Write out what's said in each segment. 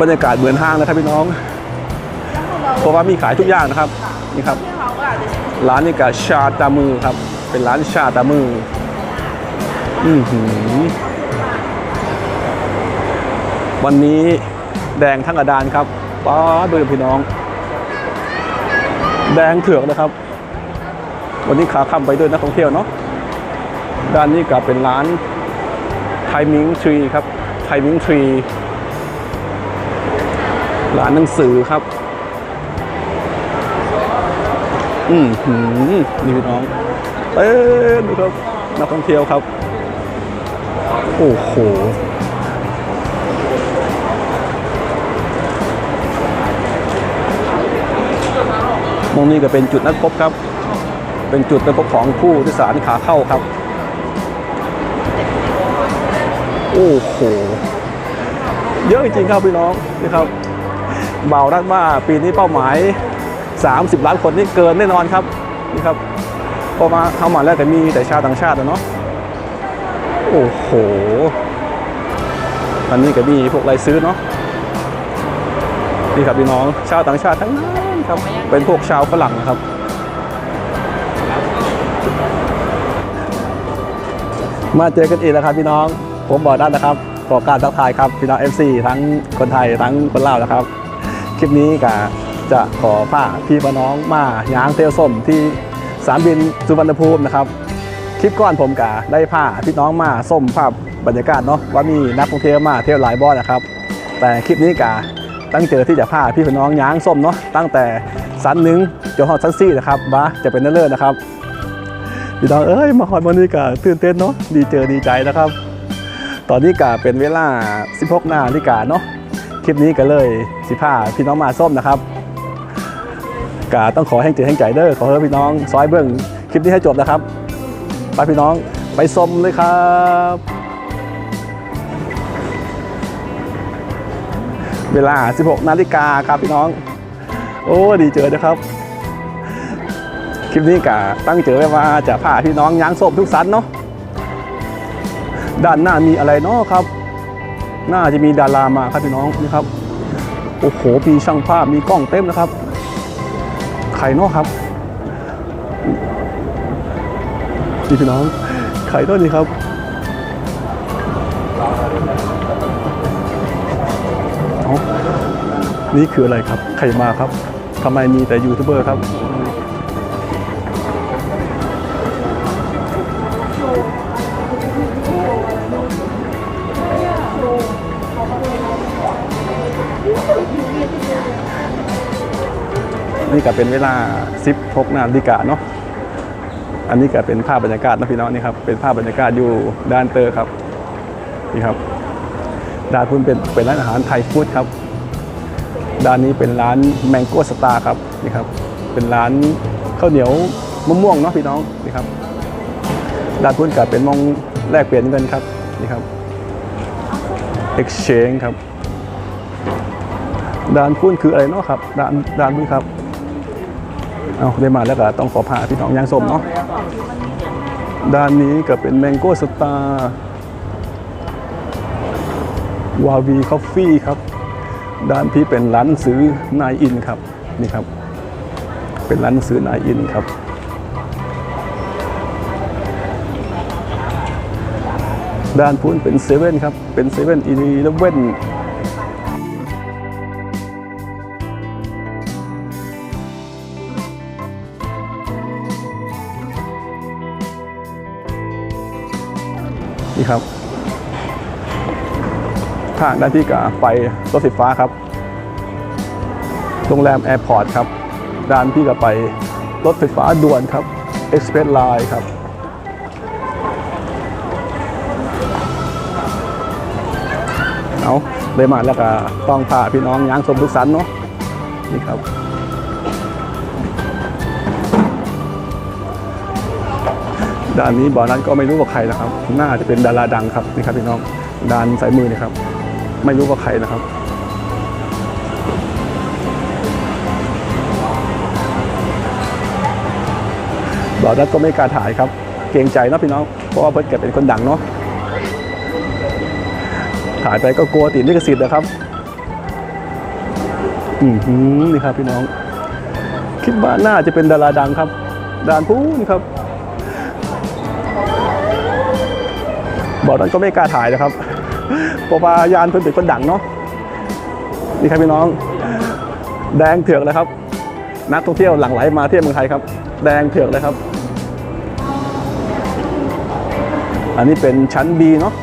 บรรยากาศเหมือนห้างนะครับพี่น้อง เพราะว่ามีขายทุกอย่างนะครับนี่ครับ ร้านนี้กับชาตามือครับ เป็นร้านชาตามือ อือหือวันนี้แดงทั้งกระดานครับป้าดดูพี่น้อง แดงเถือกนะครับ วันนี้ขาข้ามไปด้วยนักท่องเที่ยวเนาะด้านนี้ก็เป็นร้านไทมิงทรีครับไทมิงทรี ร้านหนังสือครับ อืมหืมนี่พี่น้องเต้นดูครับนักท่องเที่ยวครับ โอ้โหตรงนี้ก็เป็นจุดนัดพบครับ เป็นจุดนัดพบของผู้โดยสารขาเข้าครับ โอ้โห เยอะจริงครับพี่น้องนี่ครับ เบานัดว่าปีนี้เป้าหมาย 30 ล้านคนนี่เกินแน่นอนครับนี่ครับพอมาเข้ามาแล้วแต่มีแต่ชาวต่างชาติเนาะโอ้โหอันนี้ก็มีพวกรายซื้อเนาะนี่ครับพี่น้องชาวต่างชาติทั้งนั้นครับเป็นพวกชาวฝรั่งนะครับมาเจอกันอีกแล้วครับพี่น้อง ผมบอกได้นะครับขอการทักทายครับพี่น้อง FC ทั้งคนไทยทั้งคนลาวนะครับ คลิปนี้ก็จะขอผ้าพี่พี่น้องมาย้างเที่ยวส้มที่สนามบินสุวรรณภูมินะครับ คลิปก่อนผมกะได้ผ้าพี่น้องมาส้มภาพบรรยากาศเนาะว่ามีนักท่องเที่ยวมาเที่ยวหลายบ่อนนะครับ แต่คลิปนี้กะตั้งเจอที่จะผ้าพี่พี่น้องย้างส้มเนาะตั้งแต่สันหนึ่งจนฮอดสันซี่นะครับว่าจะเป็นเลิศนะครับพี่น้องเอ้ยมาฮอดวันนี้กะตื่นเต้นเนาะดีเจอดีใจนะครับ ตอนนี้กะเป็นเวลา 16นาฬิกาเนาะ คลิปนี้ก็เลยสิผ้าพี่น้องมาส้มนะครับกะต้องขอแห้งใจแห้งใจเด้อขอให้พี่น้องซอยเบิ้องคลิปนี้ให้จบนะครับไปพี่น้องไปชมเลยครับ เวลา 16 นาฬิกาครับพี่น้อง โอ้ดีเจอนะครับ คลิปนี้กะตั้งเจอไว้ว่าจะพาพี่น้องย้างส้มทุกสันเนาะด้านหน้ามีอะไรเนาะครับ น่าจะมีดารามาครับพี่น้องนี่ครับโอ้โหมีช่างภาพมีกล้องเต็มนะครับใครเนาะครับนี่พี่น้องไข่ต้นนี้ครับเอนี่คืออะไรครับ ใครมาครับทำไมมีแต่ยูทูบเบอร์ครับ นี่ก็เป็นเวลา16นาฬิกาเนาะอันนี้ก็เป็นภาพบรรยากาศนะพี่น้องนี่ครับเป็นภาพบรรยากาศอยู่ด้านเตอร์ครับนี่ครับด้านพุ้นเป็นเป็นร้านอาหารไทยฟู้ดครับด้านนี้เป็นร้านแมงโก้สตาร์ครับนี่ครับเป็นร้านข้าวเหนียวมะม่วงเนาะพี่น้องนี่ครับด้านพุ้นกับเป็นมองแลกเปลี่ยนเงินครับนี่ครับ exchange ครับด้านพุ้นคืออะไรเนาะครับด้านด้านพุ้นครับ เอาได้มาแล้วก็ต้องขอผ่าพี่น้องยางสมเนาะด้านนี้ก็เป็นแมงโก้สตาร์วาวีคอฟฟี่ครับ ด้านที่เป็นร้านซื้อนายอินครับนี่ครับ เป็นร้านซื้อนายอินครับด้านพุ้นเป็นเซเว่นครับ เป็นเซเว่นอีเลเว่น ทางด้านที่กับไฟรถไฟฟ้าครับ โรงแรมแอร์พอร์ตครับ ด้านที่กับไปรถไฟฟ้าด่วนครับ Express Line ครับ เอาเลยมาแล้วก็ต้องพาพี่น้องย้างสมทุกสันเนาะนี่ครับด้านนี้บ่อนั้นก็ไม่รู้ว่าใครนะครับ น่าจะเป็นดาราดังครับนี่ครับพี่น้องด้านสายมือนี่ครับ ไม่รู้ว่าใครนะครับบอนั้นก็ไม่กล้าถ่ายครับ เกรงใจนะพี่น้อง เพราะว่าเพิ่นแกเป็นคนดังเนาะ ถ่ายไปก็กลัวติดลิขสิทธิ์นะครับ อืมหือนี่ครับพี่น้อง คิดว่าน่าจะเป็นดาราดังครับดานพูนครับบอกนั้นก็ไม่กล้าถ่ายนะครับ เพราะว่ายานเพิ่นเป็นคนดังเนาะนี่ครับพี่น้อง แดงเถือกเลยครับ นักท่องเที่ยวหลั่งไหลมาเที่ยวเมืองไทยครับ แดงเถือกเลยครับ อันนี้เป็นชั้น B เนาะ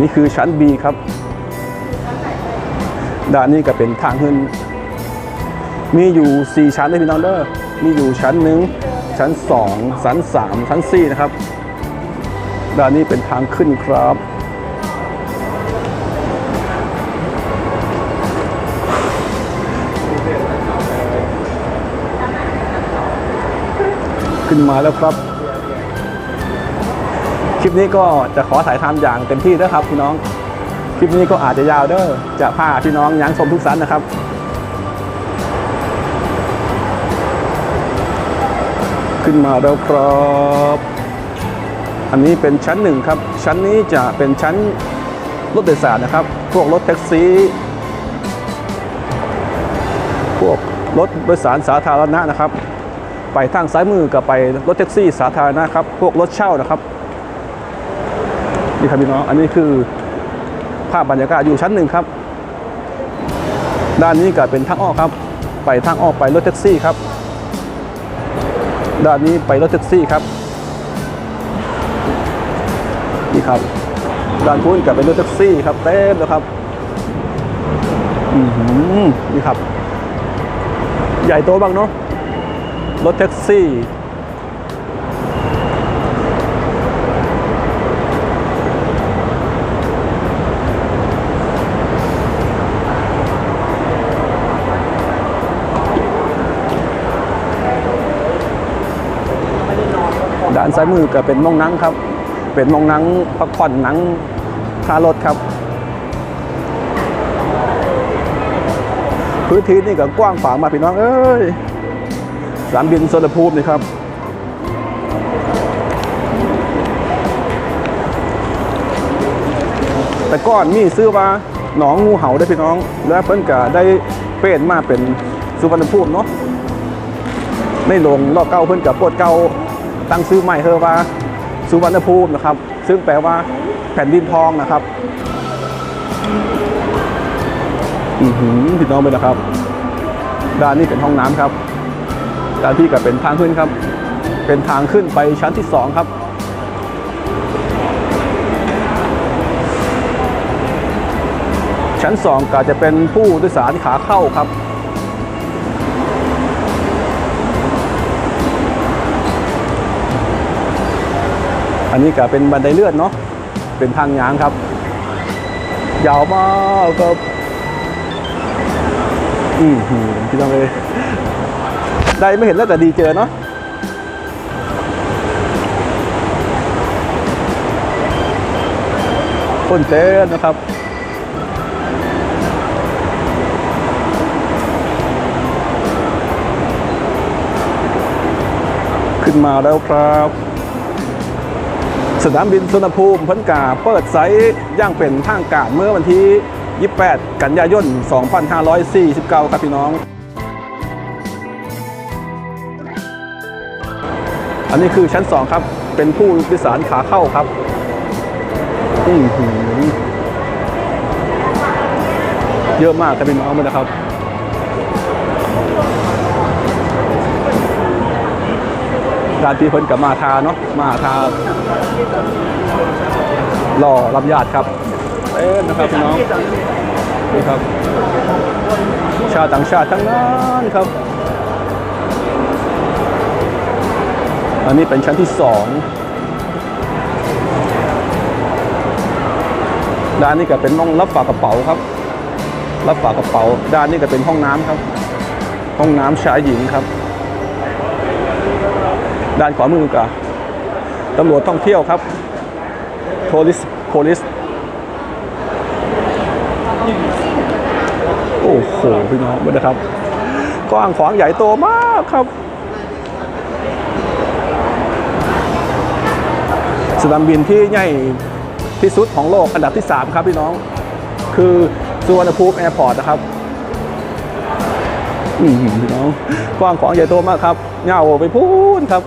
นี่คือชั้น B ครับด้านนี้ก็เป็นทางขึ้น มีอยู่ 4 ชั้นเลยพี่น้องเด้อมีอยู่ชั้นหนึ่งชั้น 2 ชั้น 3 ชั้น 4 นะครับ ด้านนี้เป็นทางขึ้นครับ ขึ้นมาแล้วครับ คลิปนี้ก็จะขอถ่ายทำอย่างเต็มที่นะครับพี่น้อง คลิปนี้ก็อาจจะยาวเด้อจะพาพี่น้องยังชมทุกสันนะครับขึ้นมาแล้วครับ อันนี้เป็นชั้นหนึ่งครับ ชั้นนี้จะเป็นชั้นรถโดยสารนะครับ พวกรถแท็กซี่ พวกรถโดยสารสาธารณะนะครับ ไปทางซ้ายมือก็ไปรถแท็กซี่สาธารณะครับ พวกรถเช่านะครับ นี่ครับพี่น้อง อันนี้คือภาพบรรยากาศอยู่ชั้นหนึ่งครับ ด้านนี้ก็เป็นทางออกครับ ไปทางออกไปรถแท็กซี่ครับ ด้านนี้ไปรถแท็กซี่ครับ นี่ครับ ด้านพุ้นกับเป็นรถแท็กซี่ครับเต็มแล้วครับอือหือนี่ครับ ใหญ่โตบ้างเนาะ รถแท็กซี่ ด้านซ้ายมือก็เป็นมองนังครับ เป็นมองนังพักผ่อนนังคารถครับพื้นที่นี่ก็กว้างขวางมากพี่น้องเอ้ย สนามบินสุวรรณภูมินี่ครับแต่ก่อนมีซื้อว่าหนองงูเห่าได้พี่น้อง แล้วเพิ่นก็ได้เปลี่ยนมาเป็นสุวรรณภูมิเนาะในหลวงรอบเก้าเพิ่นกับปวดเก่าตั้งซื้อใหม่เฮอว่าสุวรรณภูมินะครับ ซึ่งแปลว่าแผ่นดินทองนะครับอือหือพี่น้องไปนะครับ ด้านนี้เป็นห้องน้ำครับ ด้านที่ก็เป็นทางขึ้นครับ เป็นทางขึ้นไปชั้นที่สองครับชั้นสองก็จะเป็นผู้โดยสารขาเข้าครับ อันนี้ก็เป็นบันไดเลื่อนเนาะ เป็นทางยางครับ ยาวมากครับอืมหืมพี่น้องเลย ได้ไม่เห็นแล้วแต่ดีเจอเนาะคนเต้นนะครับขึ้นมาแล้วครับ สนามบินสุวรรณภูมิพ้นกาเปิดไซต์ย่างเป็นทางการเมื่อวันที่ 28 กันยายน 2549 ครับพี่น้อง อันนี้คือชั้น2ครับ เป็นผู้โดยสารขาเข้าครับอื้อหือเยอะมากครับพี่น้องเลยนะครับร้านที่เพิ่นกับมาทาเนาะ มาทารอรับญาติครับเอ๊ะนะครับพี่น้องนี่ครับ ชาวต่างชาติทั้งนั้นครับ นนี้เป็นชั้นที่สองด้านนี้ก็เป็นห้องรับฝากกระเป๋าครับ รับฝากกระเป๋า ด้านนี้ก็เป็นห้องน้ำครับ ห้องน้ำชายหญิงครับ ด้านขวามือกับตำรวจท่องเที่ยวครับ police police โอ้โหพี่น้องนะครับ กว้างขวางใหญ่โตมากครับ สนามบินที่ใหญ่ที่สุดของโลกอันดับที่ 3 ครับพี่น้อง คือสุวรรณภูมิแอร์พอร์ตนะครับพี่น้องกว้างขวางใหญ่โตมากครับเงาไปพูนครับ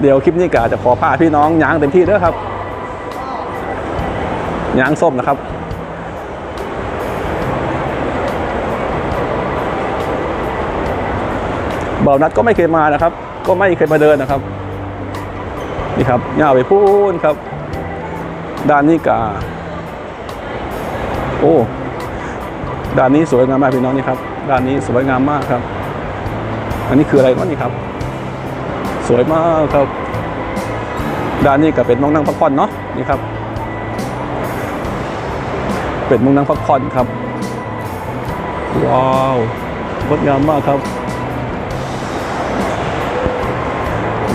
เดี๋ยวคลิปนี้กะจะขอพาพี่น้องย้างเต็มที่เด้อครับย้างส้มนะครับเบานัดก็ไม่เคยมานะครับ ก็ไม่เคยมาเดินนะครับ นี่ครับเงาไปพูนครับ ด้านนี้กาโอ้ด้านนี้สวยงามมากพี่น้องนี่ครับ ด้านนี้สวยงามมากครับ อันนี้คืออะไรวะนี่ครับ สวยมากครับ ด้านนี้ก็เป็นมองนั่งพักผ่อนเนาะนี่ครับ เป็นมองนั่งพักผ่อนครับ ว้าวงดงามมากครับ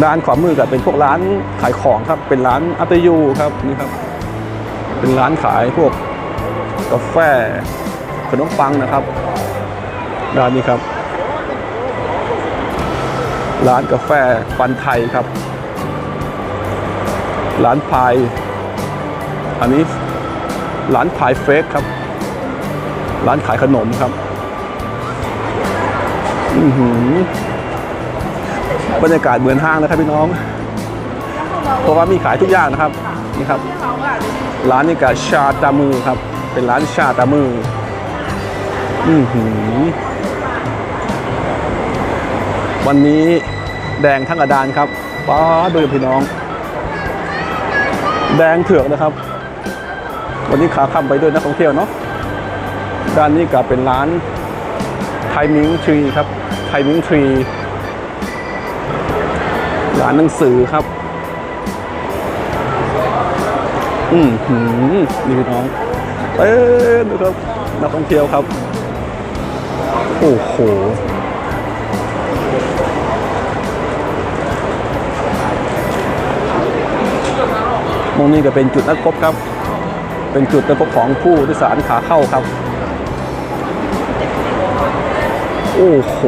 ด้านขวามือก็เป็นพวกร้านขายของครับ เป็นร้านอัตยูครับนี่ครับ เป็นร้านขายพวกกาแฟขนมปังนะครับร้านนี้ครับ ร้านกาแฟปันไทยครับ ร้านพายอันนี้ร้านพายเฟกครับ ร้านขายขนมครับ อือหือ บรรยากาศเหมือนห้างนะครับพี่น้อง เพราะว่ามีขายทุกอย่างนะครับนี่ครับ ร้านนี้กับชาตามือครับ เป็นร้านชาตามือ อือหือ วันนี้แดงทั้งกระดานครับป้าดดูพี่น้อง แดงเถือกนะครับ วันนี้ขาข้ามไปด้วยนักท่องเที่ยวเนาะด้านนี้ก็เป็นร้านไทมิงทรีครับไทมิงทรี ร้านหนังสือครับ อืมหืมนี่พี่น้องเต้ดูครับนักท่องเที่ยวครับ โอ้โหตรงนี้ก็เป็นจุดนัดพบครับ เป็นจุดนัดพบของผู้โดยสารขาเข้าครับ โอ้โห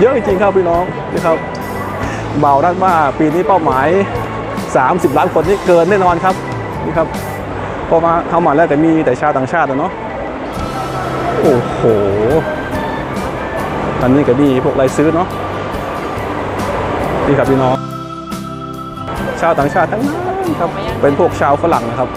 เยอะจริงครับพี่น้องนี่ครับ เบาด้านว่าปีนี้เป้าหมาย 30 ล้านคนนี่เกินแน่นอนครับนี่ครับพอมาเข้ามาแล้วแต่มีแต่ชาวต่างชาติเนาะโอ้โหอันนี้ก็มีพวกรายซื้อเนาะนี่ครับพี่น้องชาวต่างชาติทั้งนั้นครับเป็นพวกชาวฝรั่งนะครับ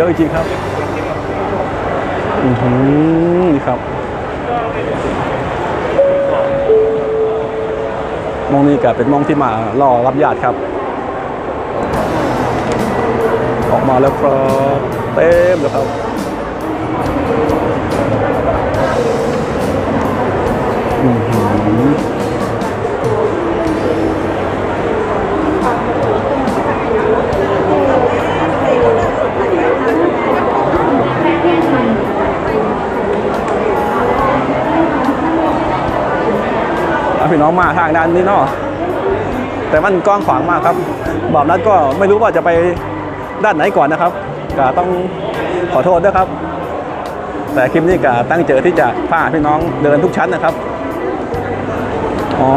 เยอะจริงครับอือหือนี่ครับมองนี้ก็เป็นมองที่มารอรับญาติครับ ออกมาแล้วครับเต็มเลยครับ พี่น้องมาทางด้านนี้เนาะแต่มันกว้างขวางมากครับบอกนั้นก็ไม่รู้ว่าจะไปด้านไหนก่อนนะครับก็ต้องขอโทษด้วยครับ แต่คลิปนี้ก็ตั้งใจอที่จะพาพี่น้องเดินทุกชั้นนะครับอ๋อ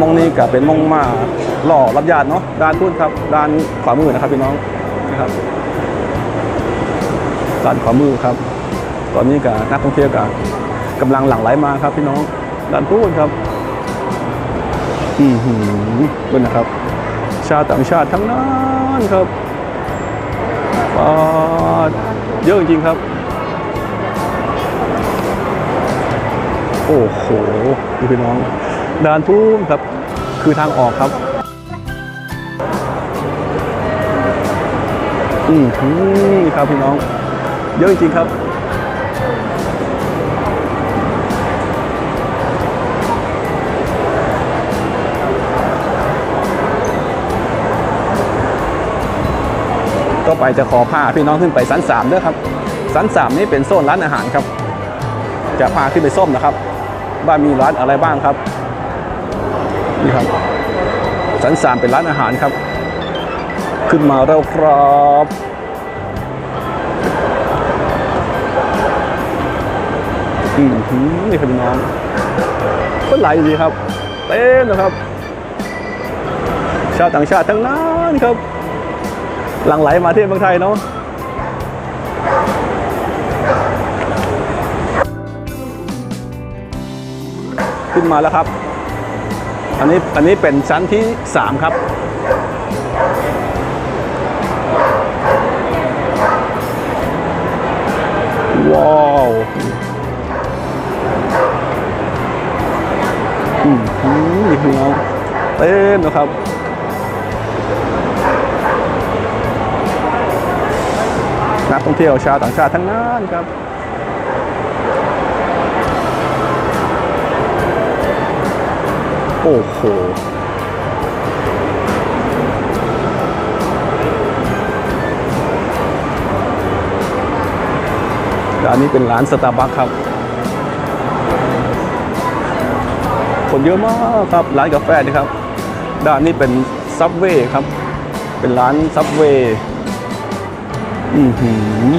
มองนี้ก็เป็นมองมาหล่อรับญาติเนาะด้านพุ่นครับด้านขวามือนะครับพี่น้องนะครับด้านขวามือครับ ตอนนี้ก็นักท่องเที่ยวก็กำลังหลั่งไหลมาครับพี่น้องด้านพูนครับ อือหือเป็นนะครับ ชาติต่างชาติทั้งนั้นครับปาดเยอะจริงครับ โอ้โหดูพี่น้องด้านพูนครับ คือทางออกครับ อือหือครับพี่น้อง เยอะจริงครับ ต่อไปจะขอพาพี่น้องขึ้นไปชั้นสามด้วยครับชั้นสามนี่เป็นโซนร้านอาหารครับ จะพาขึ้นไปส้มนะครับว่ามีร้านอะไรบ้างครับนี่ครับชั้นสามเป็นร้านอาหารครับ ขึ้นมาแล้วครับอืมนี่พี่น้องคนไหลดีครับเต็มนะครับ ชาวต่างชาติทั้งนั้นครับ หลังไหลมาที่เมืองไทยเนาะขึ้นมาแล้วครับ อันนี้อันนี้เป็นชั้นที่ 3 ครับว้าวอืมอืมนี่คือเอาเต้นนะครับ ท่องเที่ยวชาวต่างชาติทั้งนั้นครับโอ้โหร้านนี้เป็นร้านสตาร์บัคครับ คนเยอะมากครับ ร้านกาแฟนี่ครับ ด้านนี้เป็นซับเวย์ครับ เป็นร้านซับเวย์ อือหือ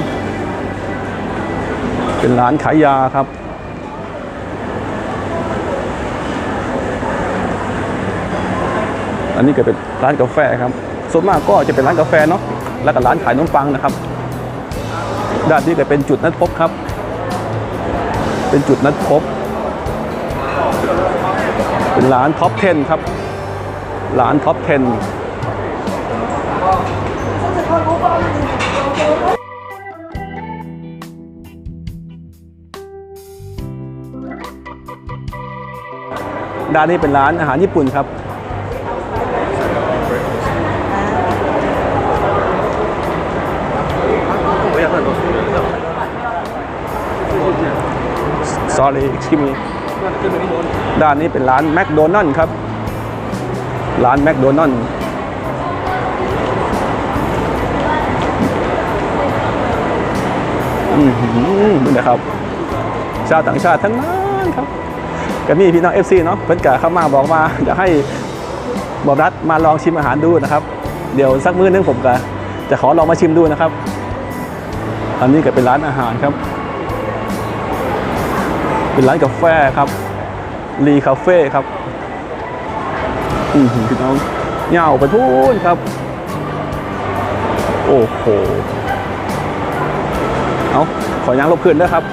เป็นร้านขายยาครับ อันนี้ก็เป็นร้านกาแฟครับ ส่วนมากก็จะเป็นร้านกาแฟเนาะ แล้วก็ร้านขายนมปังนะครับ ด้านนี้ก็เป็นจุดนัดพบครับ เป็นจุดนัดพบ เป็นร้านท็อป 10 ครับ ร้านท็อป 10 ด้านนี้เป็นร้านอาหารญี่ปุ่นครับ sorry excuse me ด้านนี้เป็นร้านแมคโดนัลล์ครับ ร้านแมคโดนัลล์อือหือนี่นะครับ ชาวต่างชาติทั้งนั้นครับ ก็มีพี่น้อง FC เนาะเพิ่นกะเข้ามาบอกมาอยากให้บอบรัดมาลองชิมอาหารดูนะครับ เดี๋ยวสักมื้อนึงผมก็จะขอลองมาชิมดูนะครับ อันนี้ก็เป็นร้านอาหารครับ เป็นร้านกาแฟครับรีคาเฟ่ครับอือพี่น้องเหงาไปพูนครับ โอ้โหเอาขอย้างลบคืนด้วยครับ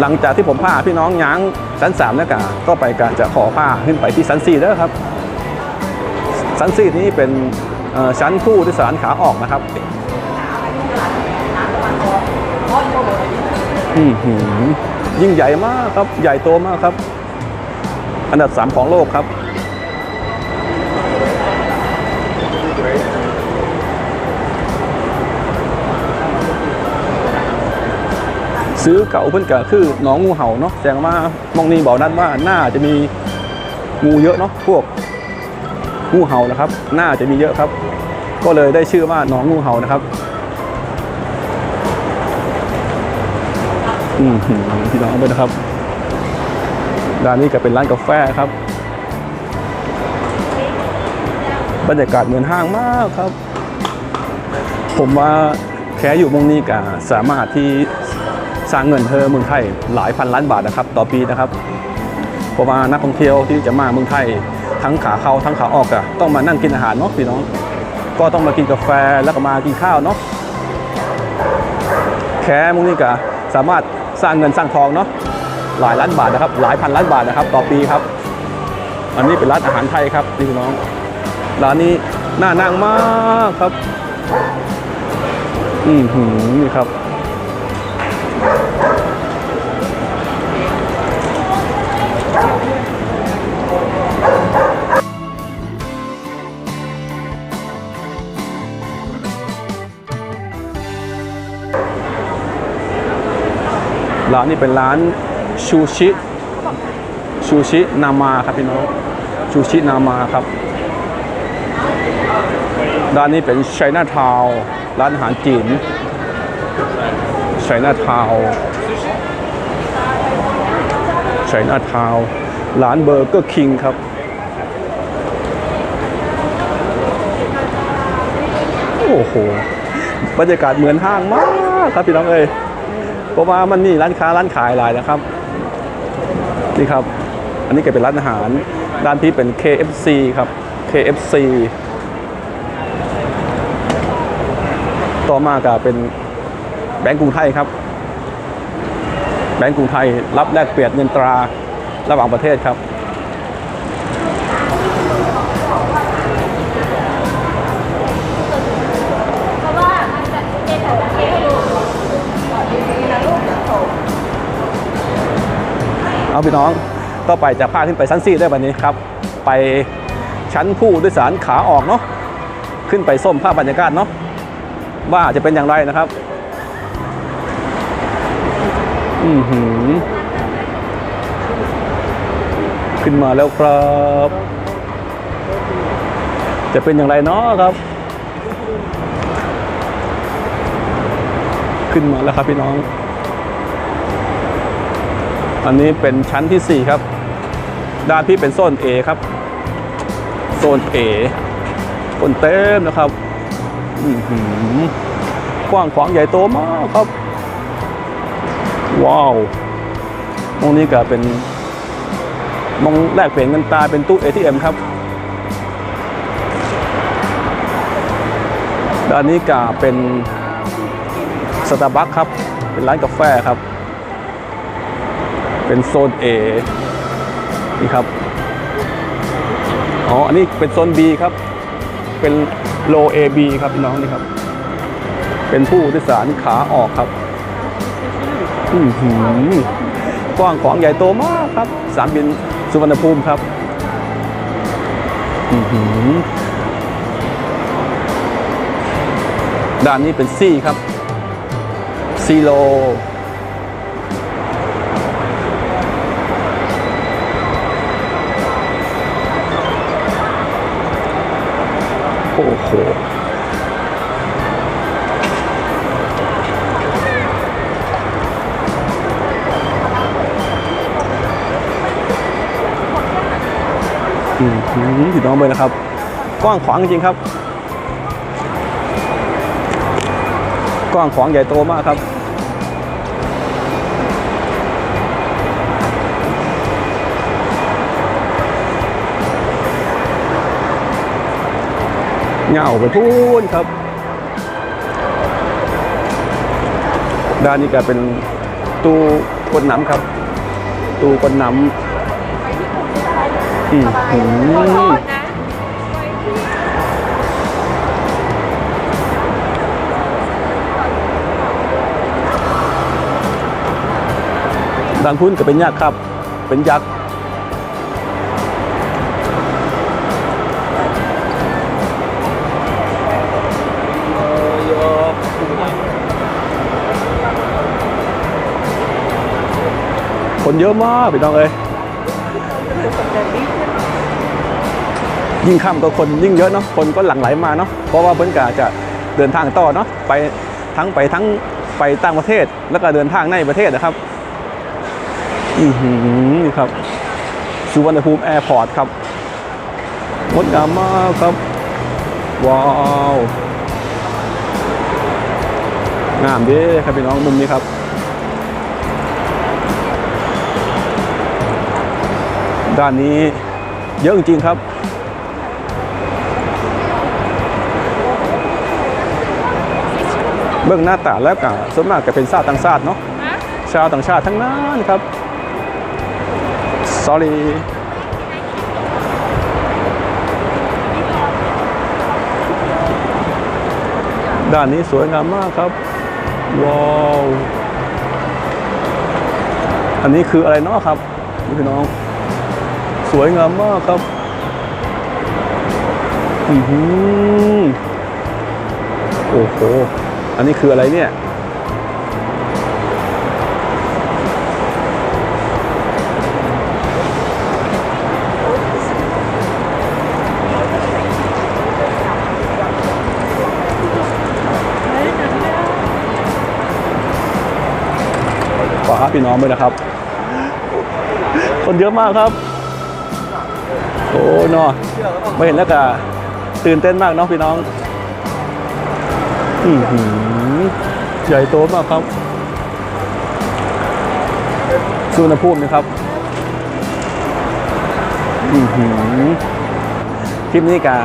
หลังจากที่ผมพาพี่น้องย้างชั้นสามแล้วกะก็ไปกะจะขอผ้าขึ้นไปที่ชั้นสี่แล้วครับชั้นสี่นี้เป็นชั้นผู้โดยสารขาออกนะครับยิ่งใหญ่มากครับ ใหญ่โตมากครับ อันดับสามของโลกครับ ซื้อเก่าเพิ่อนก็คือหน้องงูเห่าเนาะแสดงว่ามองนี่บอกนัดว่าน่าจะมีงูเยอะเนาะพวกงูเห่านะครับ น่าจะมีเยอะครับ ก็เลยได้ชื่อว่าหน้องงูเห่านะครับอืมหือพี่น้องด้วยนะครับร้านนี้ก็เป็นร้านกาแฟครับ บรรยากาศเหมือนห้างมากครับ ผมว่าแค่อยู่มงนี้ก็สามารถที่ สร้างเงินเธอเมืองไทยหลายพันล้านบาทนะครับ ต่อปีนะครับเพราะว่านักท่องเที่ยวที่จะมาเมืองไทยทั้งขาเข้าทั้งขาออกอะต้องมานั่งกินอาหารเนาะพี่น้อง ก็ต้องมากินกาแฟแล้วก็มากินข้าวเนาะแค่มุงนี่ก็สามารถสร้างเงินสร้างทองเนาะหลายล้านบาทนะครับ หลายพันล้านบาทนะครับ ต่อปีครับ อันนี้เป็นร้านอาหารไทยครับพี่น้องร้านนี้น่านั่งมากครับ อืมหืมนี่ครับ ร้านนี้เป็นร้านชูชิชูชินามาครับพี่น้องชูชินามาครับร้านนี้เป็นไชน่าทาวร้านอาหารจีนไชน่าทาวไชน่าทาวร้านเบอร์เกอร์คิงครับโอ้โหบรรยากาศเหมือนห้างมากครับพี่น้องเอ้ย เพราะว่ามันมีร้านค้าร้านขายหลายนะครับ นี่ครับ อันนี้ก็เป็นร้านอาหารด้านที่เป็น KFC ครับ KFC ต่อมาก็เป็นแบงก์กรุงไทยครับ แบงก์กรุงไทยรับแลกเปลี่ยนเงินตราระหว่างประเทศครับ เอาพี่น้องต่อไปจะพาขึ้นไปชั้นสี่ได้วันนี้ครับ ไปชั้นผู้โดยสารขาออกเนาะขึ้นไปส้มภาพบรรยากาศเนาะว่าจะเป็นอย่างไรนะครับ อือหือ ขึ้นมาแล้วครับ จะเป็นอย่างไรเนาะครับ ขึ้นมาแล้วครับพี่น้อง อันนี้เป็นชั้นที่ 4 ครับ ด้านที่เป็นโซน A ครับ โซน A คนเต็มนะครับอื้อหือกว้างขวางใหญ่โตมากครับ ว้าว ตรงนี้ก็เป็นมองแลกเปลี่ยนเงินตาเป็นตู้ ATM ครับ ด้านนี้ก็เป็นสตาร์บัคครับ เป็นร้านกาแฟครับ เป็นโซน A นี่ครับ อ๋อ อันนี้เป็นโซน B ครับ เป็นโล AB ครับพี่น้องนี่ครับ เป็นผู้โดยสารขาออกครับ อือหืกว้างขวางใหญ่โตมากครับ สามบินสุวรรณภูมิครับ อือหืด้านนี้เป็นซี่ครับซีโล โอ้โหอืมพี่น้องเลยนะครับ กว้างขวางจริงครับ กว้างขวางใหญ่โตมากครับ เหงาไปพูนครับ ด้านนี้ก็เป็นตู้กดน้ำครับ ตู้กดน้ำอืมหืมด้านพุ้นก็เป็นยักษ์ครับ เป็นยักษ์ คนเยอะมากพี่น้องเอ้ยยิ่งค่ำก็คนยิ่งเยอะเนาะคนก็หลั่งไหลมาเนาะเพราะว่าเพิ่นกาจะเดินทางต่อเนาะไปทั้งไปทั้งไปต่างประเทศแล้วก็เดินทางในประเทศนะครับอือหือนี่ครับสุวรรณภูมิแอร์พอร์ตครับงดงามมากครับ ว้าว งามดีครับพี่น้องมุมนี้ครับ ด้านนี้เยอะจริงๆครับ เบื้องหน้าตาแล้วก็ส่วนมากจะเป็นชาติต่างชาติเนาะฮะชาวต่างชาติทั้งนั้นครับ sorry ด้านนี้สวยงามมากครับ ว้าว อันนี้คืออะไรเนาะครับนี่พี่น้อง สวยงามมากครับอือหือโอ้โห อันนี้คืออะไรเนี่ยขอครับพี่น้องด้วยนะครับ คนเยอะมากครับ โอ้เนาะไม่เห็นแล้วก็ตื่นเต้นมากเนาะพี่น้องอืใหญ่โตมากครับสุวรรณภูมินะครับอื้อหือคลิปนี้กา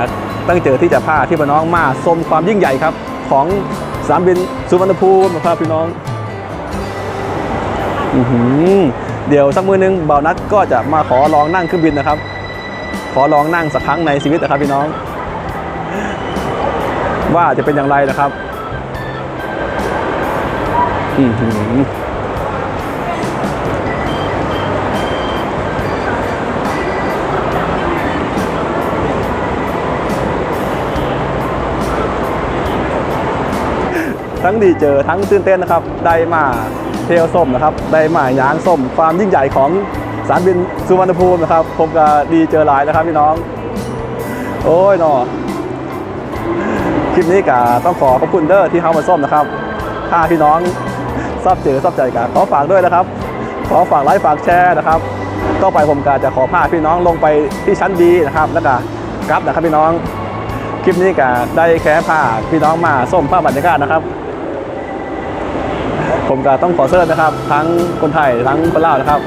ตั้งเจอที่จะพาที่พี่น้องมาชมความยิ่งใหญ่ครับ ของสนามบินสุวรรณภูมินะครับพี่น้องอื้อหือเดี๋ยวสักมือนึงเบานัดก็จะมาขอลองนั่งเครื่องบินนะครับ ขอลองนั่งสักครั้งในชีวิตนะครับพี่น้อง ว่าจะเป็นอย่างไรนะครับอือหือทั้งดีเจอทั้งตื่นเต้นนะครับ ได้มาเที่ยวส้มนะครับ ได้มาหยางส้มความยิ่งใหญ่ของ สารบินสุวรรณภูมินะครับ ผมก็ดีเจอหลายนะครับพี่น้อง โอ้ยนอคลิปนี้ก็ต้องขอขอบคุณเด้อที่เข้ามาส้มนะครับ ถ้าพี่น้องชอบเจอชอบใจกันขอฝากด้วยนะครับ ขอฝากไลค์ฝากแชร์นะครับต่อไปผมก็จะขอพาพี่น้องลงไปที่ชั้นดีนะครับแล้วก็กลับนะครับพี่น้อง คลิปนี้ก็ได้แค่พาพี่น้องมาส้มภาพบรรยากาศนะครับ ผมก็ต้องขอเชิญนะครับ ทั้งคนไทยทั้งคนลาวนะครับ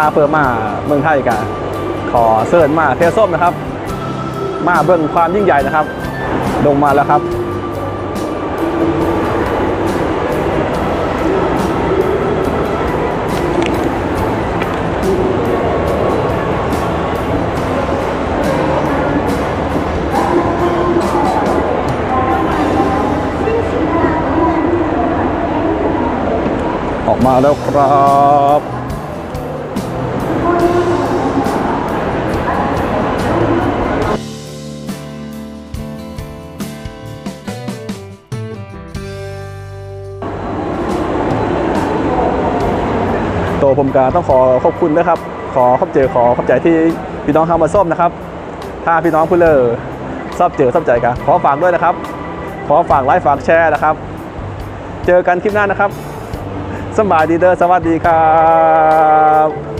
าเพิ่มมาเมืองไทยก็ขอเชิญมาเทส้มนะครับ มาเบิ่งความยิ่งใหญ่นะครับ ลงมาแล้วครับออกมาแล้วครับ ผมก็ต้องขอขอบคุณนะครับ ขอขอบเจอขอขอบใจที่พี่น้องทำมาส้มนะครับ ถ้าพี่น้องผู้เลอชอบเจอชอบใจกันขอฝากด้วยนะครับ ขอฝากไลค์ฝากแชร์นะครับ เจอกันคลิปหน้านะครับสบายดีเด้อสวัสดีครับ